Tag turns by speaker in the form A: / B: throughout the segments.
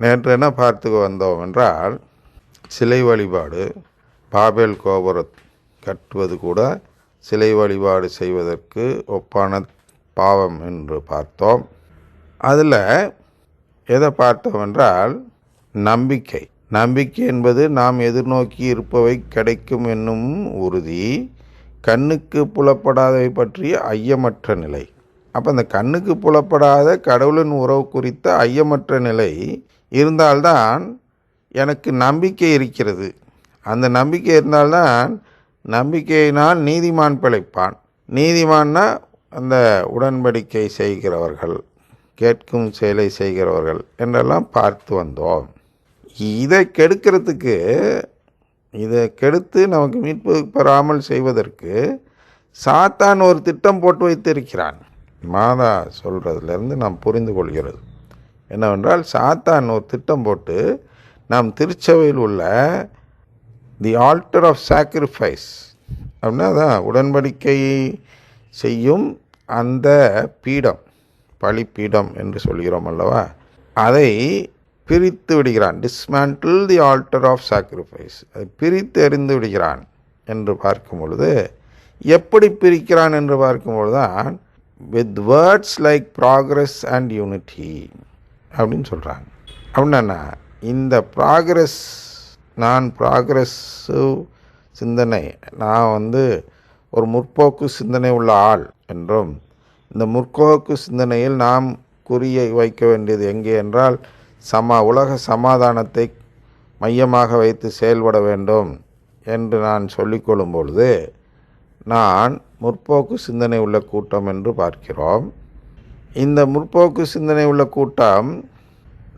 A: நேற்று என்ன பார்த்து வந்தோம் என்றால் சிலை வழிபாடு பாபேல் கோபுரம் கட்டுவது கூட சிலை வழிபாடு செய்வதற்கு ஒப்பான பாவம் என்று பார்த்தோம். அதில் எதை பார்த்தோம் என்றால் நம்பிக்கை. நம்பிக்கை என்பது நாம் எதிர்நோக்கி இருப்பவை கிடைக்கும் என்னும் உறுதி கண்ணுக்கு புலப்படாதவை பற்றிய ஐயமற்ற நிலை. அப்போ அந்த கண்ணுக்கு புலப்படாத கடவுளின் உறவு குறித்த ஐயமற்ற நிலை இருந்தால்தான் எனக்கு நம்பிக்கை இருக்கிறது. அந்த நம்பிக்கை இருந்தால்தான் நம்பிக்கையினால் நீதிமான் பிழைப்பான். நீதிமான்னா அந்த உடன்படிக்கை செய்கிறவர்கள் கேட்கும் செயலை செய்கிறவர்கள் என்றெல்லாம் பார்த்து வந்தோம். இதை கெடுக்கிறதுக்கு இதை கெடுத்து நமக்கு மீட்பு பெறாமல் செய்வதற்கு சாத்தான் ஒரு திட்டம் போட்டு வைத்திருக்கிறான். மாதா சொல்கிறதுலேருந்து நாம் புரிந்து கொள்கிறது. என்னவென்றால் சாத்தான் ஒரு திட்டம் போட்டு நாம் திருச்சபையில் உள்ள தி ஆல்டர் ஆஃப் சாக்ரிஃபைஸ் அப்படின்னா அதான் உடன்படிக்கை செய்யும் அந்த பீடம் பழி பீடம் என்று சொல்கிறோம் அல்லவா? அதை பிரித்து விடுகிறான் dismantle the altar of sacrifice அதை பிரித்து எறிந்து விடுகிறான் என்று பார்க்கும் பொழுது எப்படி பிரிக்கிறான் என்று பார்க்கும்பொழுது தான் with words like progress and unity அப்படின்னு சொல்கிறாங்க அப்படின்னா இந்த ப்ராக்ரஸ் நான் ப்ராக்ரஸிவ் சிந்தனை நான் வந்து ஒரு முற்போக்கு சிந்தனை உள்ள ஆள் என்றும் இந்த முற்போக்கு சிந்தனையில் நாம் குறிய வைக்க வேண்டியது எங்கே என்றால் சமா உலக சமாதானத்தை மையமாக வைத்து செயல்பட வேண்டும் என்று நான் சொல்லிக்கொள்ளும் பொழுது நான் முற்போக்கு சிந்தனை உள்ள கூட்டம் என்று பார்க்கிறோம். இந்த முற்போக்கு சிந்தனை உள்ள கூட்டம்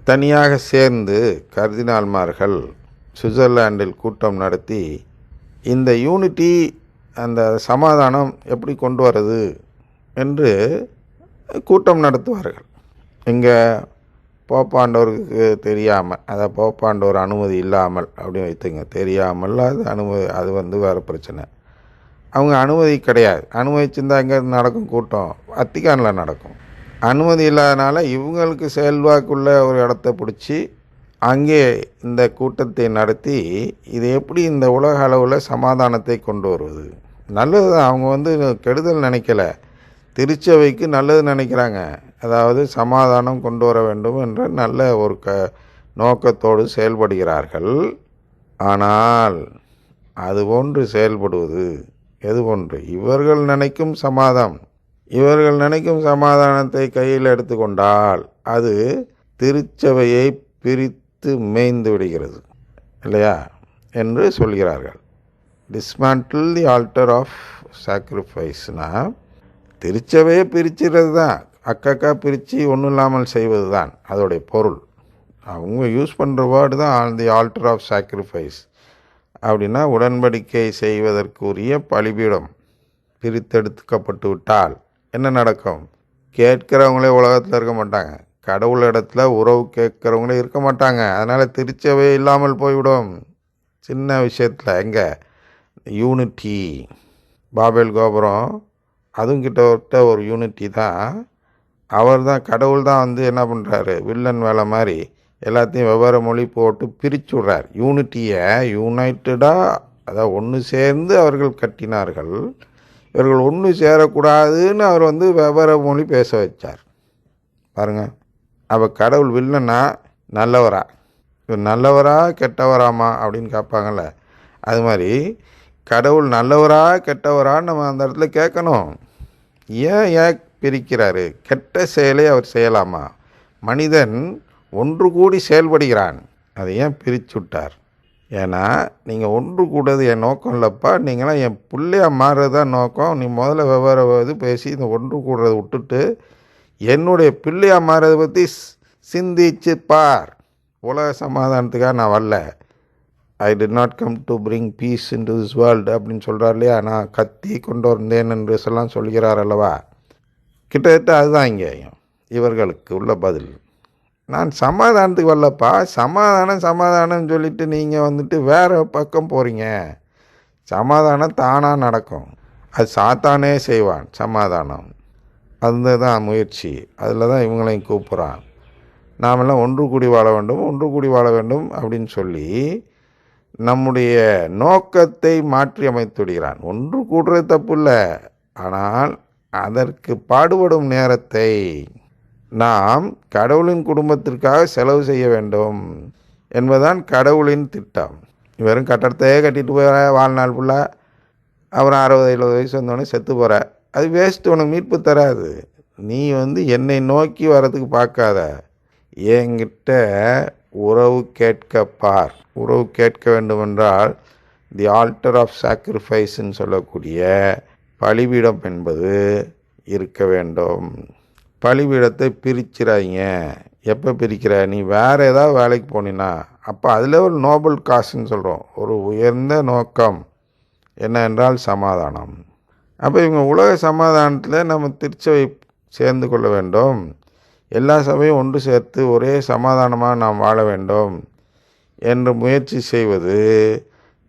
A: தனியாக சேர்ந்து கர்தினால்மார்கள் சுவிட்சர்லாண்டில் கூட்டம் நடத்தி இந்த யூனிட்டி அந்த சமாதானம் எப்படி கொண்டு வர்றது என்று கூட்டம் நடத்துவார்கள். இங்கே போப்பாண்டவருக்கு தெரியாமல் அதை போப்பாண்டவர் அனுமதி இல்லாமல் அப்படின்னு வைத்துங்க. தெரியாமல் அது அனுமதி அது வந்து வேறு பிரச்சனை. அவங்க அனுமதி கிடையாது. அனுமதிச்சிருந்தா எங்கே நடக்கும் கூட்டம்? அத்திகானில் நடக்கும். அனுமதி இல்லாதனால இவங்களுக்கு செல்வாக்குள்ள ஒரு இடத்த பிடிச்சி அங்கே இந்த கூட்டத்தை நடத்தி இது எப்படி இந்த உலக அளவில் சமாதானத்தை கொண்டு வருவது? நல்லது தான் அவங்க வந்து கெடுதல் நினைக்கல. திருச்சபைக்கு நல்லது நினைக்கிறாங்க. அதாவது சமாதானம் கொண்டு வர வேண்டும் என்ற நல்ல ஒரு க நோக்கத்தோடு செயல்படுகிறார்கள். ஆனால் அது போன்று செயல்படுவது எது போன்று இவர்கள் நினைக்கும் சமாதானம். இவர்கள் நினைக்கும் சமாதானத்தை கையில் எடுத்துக்கொண்டால் அது திருச்சபையை பிரித்து மேய்ந்து விடுகிறது. இல்லையா? என்று சொல்கிறார்கள். டிஸ்மேண்டில் தி ஆல்டர் ஆஃப் சாக்ரிஃபைஸ்னால் திருச்சபையை பிரிச்சுறது தான் அக்கக்கா பிரித்து ஒன்றும் இல்லாமல் செய்வது தான் அதோடைய பொருள். அவங்க யூஸ் பண்ணுற வேர்டு தான் தி ஆல்டர் ஆஃப் சாக்ரிஃபைஸ் அப்படின்னா உடன்படிக்கை செய்வதற்குரிய பலிபீடம் பிரித்தெடுக்கப்பட்டு விட்டால் என்ன நடக்கும்? கேட்கிறவங்களே உலகத்தில் இருக்க மாட்டாங்க. கடவுள் இடத்துல உறவு கேட்குறவங்களே இருக்க மாட்டாங்க. அதனால் திருச்சபை இல்லாமல் போய்விடும். சின்ன விஷயத்தில் எங்கே? யூனிட்டி பாபேல் கோபுரம் அதுவும் கிட்ட ஒரு யூனிட்டி தான். அவர் தான் கடவுள் தான் வந்து என்ன பண்ணுறாரு வில்லன் வேலை மாதிரி எல்லாத்தையும் வெவ்வேறு மொழி போட்டு பிரித்து விட்றார். யூனிட்டியை யுனைட்டடாக அதாவது ஒன்று சேர்ந்து அவர்கள் கட்டினார்கள். இவர்கள் ஒன்று சேரக்கூடாதுன்னு அவர் வந்து வெவ்வேறு மொழி பேச வச்சார். பாருங்கள் அப்போ கடவுள் வில்லன்னா நல்லவரா? இவர் நல்லவரா கெட்டவராமா அப்படின்னு கேட்பாங்கள்ல அது மாதிரி கடவுள் நல்லவரா கெட்டவரான்னு நம்ம அந்த இடத்துல கேட்கணும். ஏன் ஏன் பிரிக்கிறாரு? கெட்ட செயலை அவர் செய்யலாமா? மனிதன் ஒன்று கூடி செயல்படுகிறான். அதை ஏன் பிரிச்சு விட்டார்? ஏன்னா நீங்கள் ஒன்று கூடது என் நோக்கம் இல்லைப்பா. நீங்களாம் என் பிள்ளையாக மாறுறது தான் நோக்கம். நீ முதல்ல வெவ்வேறு இது பேசி இந்த ஒன்று கூடுறதை விட்டுட்டு என்னுடைய பிள்ளையாக மாறதை பற்றி சிந்திச்சு பார். உலக சமாதானத்துக்காக நான் வரல. I did not come to bring peace into this world அப்படின்னு சொல்கிறார் இல்லையா? நான் கத்தி கொண்டு வந்தேன் என்று எல்லாம் சொல்கிறார் அல்லவா? கிட்டத்தட்ட அதுதான் இங்கே இவர்களுக்கு உள்ள பதில். நான் சமாதானத்துக்கு வரலப்பா. சமாதானம் சமாதானம்னு சொல்லிட்டு நீங்கள் வந்துட்டு வேறு பக்கம் போகிறீங்க சமாதானம் தானாக நடக்கும். அது சாத்தானே செய்வான் சமாதானம். அதுதான் முயற்சி. அதில் தான் இவங்களையும் கூப்பிட்றான். நாமெல்லாம் ஒன்று கூடி வாழ வேண்டும் ஒன்று கூடி வாழ வேண்டும் அப்படின்னு சொல்லி நம்முடைய நோக்கத்தை மாற்றி அமைத்துடுகிறான். ஒன்று கூடுறது தப்பு இல்லை. ஆனால் அதற்கு பாடுபடும் நேரத்தை நாம் கடவுளின் குடும்பத்திற்காக செலவு செய்ய வேண்டும் என்பதுதான் கடவுளின் திட்டம். வெறும் கட்டடத்தையே கட்டிட்டு போகிற வாழ்நாள் ஃபுல்லாக அப்புறம் அறுபது எழுபது வயசு வந்தோடனே செத்து போகிற அது வேஸ்ட் உனக்கு மீட்பு தராது. நீ வந்து என்னை நோக்கி வரதுக்கு பார்க்காத. என்கிட்ட உறவு கேட்க பார். உறவு கேட்க வேண்டுமென்றால் தி ஆல்டர் ஆஃப் சாக்ரிஃபைஸ்ன்னு சொல்லக்கூடிய பலிபீடம் என்பது இருக்க வேண்டும். பலிபீடத்தை பிரிச்சிடாதீங்க எப்போ பிரிக்கிற? நீ வேறு ஏதாவது வேலைக்கு போனீன்னா அப்போ அதில் ஒரு நோபல் காசுன்னு சொல்கிறோம் ஒரு உயர்ந்த நோக்கம் என்ன என்றால் சமாதானம். அப்போ இவங்க உலக சமாதானத்தில் நம்ம திருச்சபை சேர்ந்து கொள்ள வேண்டும். எல்லா சபையும் ஒன்று சேர்த்து ஒரே சமாதானமாக நாம் வாழ வேண்டும் என்று முயற்சி செய்வது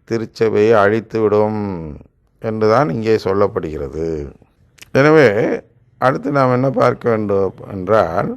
A: திருச்சபையை அழித்துவிடும் என்றுதான் இங்கே சொல்லப்படுகிறது. எனவே அடுத்து நாம் என்ன பார்க்க வேண்டும் என்றால்